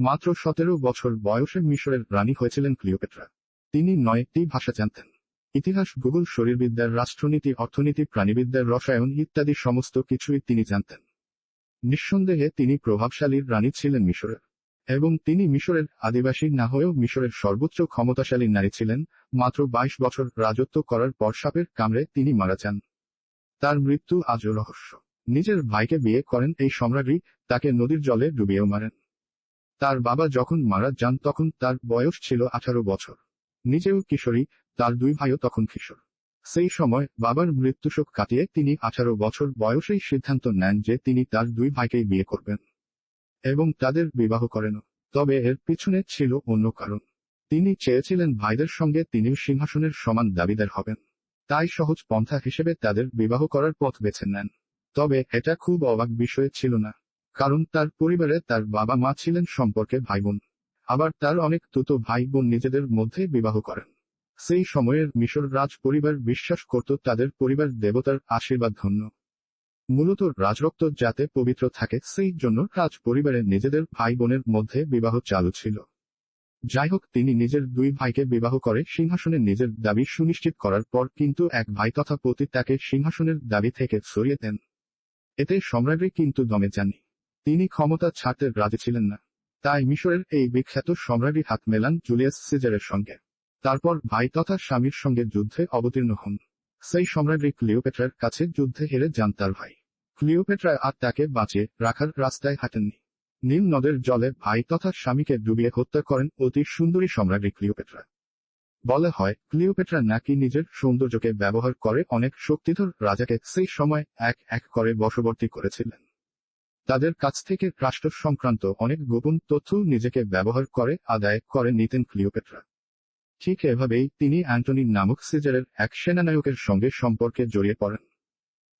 মাত্র সতেরো বছর বয়সে মিশরের রানী হয়েছিলেন ক্লিওপেট্রা। তিনি নয়টি ভাষা জানতেন। ইতিহাস, ভূগোল শরীরবিদ্যার রাষ্ট্রনীতি, অর্থনীতি প্রাণীবিদ্যার রসায়ন ইত্যাদি সমস্ত কিছুই তিনি জানতেন। নিঃসন্দেহে তিনি প্রভাবশালী রানী ছিলেন মিশরের। এবং তিনি মিশরের আদিবাসী না হয়েও মিশরের সর্বোচ্চ ক্ষমতাশালী নারী ছিলেন। মাত্র বাইশ বছর রাজত্ব করার পর সাপের কামড়ে তিনি মারা যান। তার মৃত্যু আজও রহস্য। নিজের ভাইকে বিয়ে করেন এই সম্রাজ্ঞী তাকে নদীর জলে ডুবিয়েও মারেন। তার বাবা যখন মারা যান তখন তার বয়স ছিল আঠারো বছর। নিজেও কিশোরী, তার দুই ভাইও তখন কিশোর। সেই সময় বাবার মৃত্যুশোক কাটিয়ে তিনি আঠারো বছর বয়সেই সিদ্ধান্ত নেন যে তিনি তার দুই ভাইকেই বিয়ে করবেন এবং তাদের বিবাহ করেন। তবে এর পিছনে ছিল অন্য কারণ। তিনি চেয়েছিলেন ভাইদের সঙ্গে তিনিও সিংহাসনের সমান দাবিদার হবেন। তাই সহজ পন্থা হিসেবে তাদের বিবাহ করার পথ বেছে নেন। তবে এটা খুব অবাক বিষয় ছিল না। কারণ তার পরিবারে তার বাবা মা ছিলেন সম্পর্কে ভাই বোন আবার তার অনেক তুতো ভাই বোন নিজেদের মধ্যে বিবাহ করেন। সেই সময়ের মিশর রাজ পরিবার বিশ্বাস করত তাদের পরিবার দেবতার আশীর্বাদ ধন্য। মূলত রাজরক্ত যাতে পবিত্র থাকে, সেই জন্য রাজ পরিবারে নিজেদের ভাই বোনের মধ্যে বিবাহ চালু ছিল। যাই হোক, তিনি নিজের দুই ভাইকে বিবাহ করে সিংহাসনে নিজের দাবি সুনিশ্চিত করার পর কিন্তু এক ভাই তথা পতি তাকে সিংহাসনের দাবি থেকে সরিয়ে দেন। এতে সম্রাজ্ঞী কিন্তু দমে যাননি। তিনি ক্ষমতা ছাড়তে রাজি ছিলেন না। তাই মিশরের এই বিখ্যাত সম্রাজ্ঞী হাত মেলান জুলিয়াস সিজারের সঙ্গে। তারপর ভাই তথা স্বামীর সঙ্গে যুদ্ধে অবতীর্ণ হন। সেই সম্রাজ্ঞী ক্লিওপেট্রার কাছে যুদ্ধে হেরে যান তার ভাই। ক্লিওপেট্রা আর তাকে বাঁচিয়ে রাখার রাস্তায় হাঁটেননি। নীল নদের জলে ভাই তথা স্বামীকে ডুবিয়ে হত্যা করেন অতি সুন্দরী সম্রাজ্ঞী ক্লিওপেট্রা। বলা হয়, ক্লিওপেট্রা নাকি নিজের সৌন্দর্যকে ব্যবহার করে অনেক শক্তিধর রাজাকে সেই সময় এক এক করে বশবর্তী করেছিলেন। তাদের কাছ থেকে রাষ্ট্র সংক্রান্ত অনেক গোপন তথ্য নিজেকে ব্যবহার করে, আদায় করে নিতেন ক্লিওপেট্রা। ঠিক এভাবেই তিনি অ্যান্টনি নামক সিজারের এক সেনানায়কের সঙ্গে সম্পর্কে জড়িয়ে পড়েন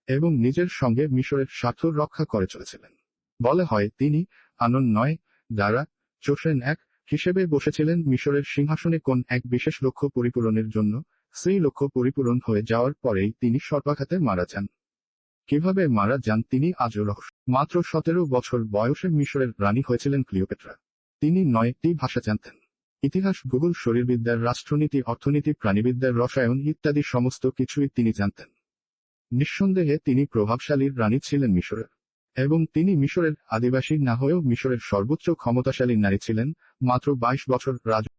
এবং নিজের সঙ্গে মিশরের স্বার্থ রক্ষা করে চলেছিলেন। বলা হয়, তিনি আনন নয়, দ্বারা চোষেন এক হিসেবে বসেছিলেন মিশরের সিংহাসনে কোন এক বিশেষ লক্ষ্য পরিপূরণের জন্য। সেই লক্ষ্য পরিপূরণ হয়ে যাওয়ার পরেই তিনি সর্বাঘাতে মারা যান। কীভাবে মারা যান তিনি আজও রহস্য। মাত্র সতেরো বছর বয়সে মিশরের রানী হয়েছিলেন ক্লিওপেট্রা। তিনি নয়টি ভাষা জানতেন। ইতিহাস, ভূগোল শরীরবিদ্যার রাষ্ট্রনীতি, অর্থনীতি প্রাণীবিদ্যার রসায়ন ইত্যাদি সমস্ত কিছুই তিনি জানতেন। নিঃসন্দেহে তিনি প্রভাবশালীর রানী ছিলেন মিশরের। এবং তিনি মিশরের আদিবাসী না হয়েও মিশরের সর্বোচ্চ ক্ষমতাশালী নারী ছিলেন। মাত্র বাইশ বছর রাজ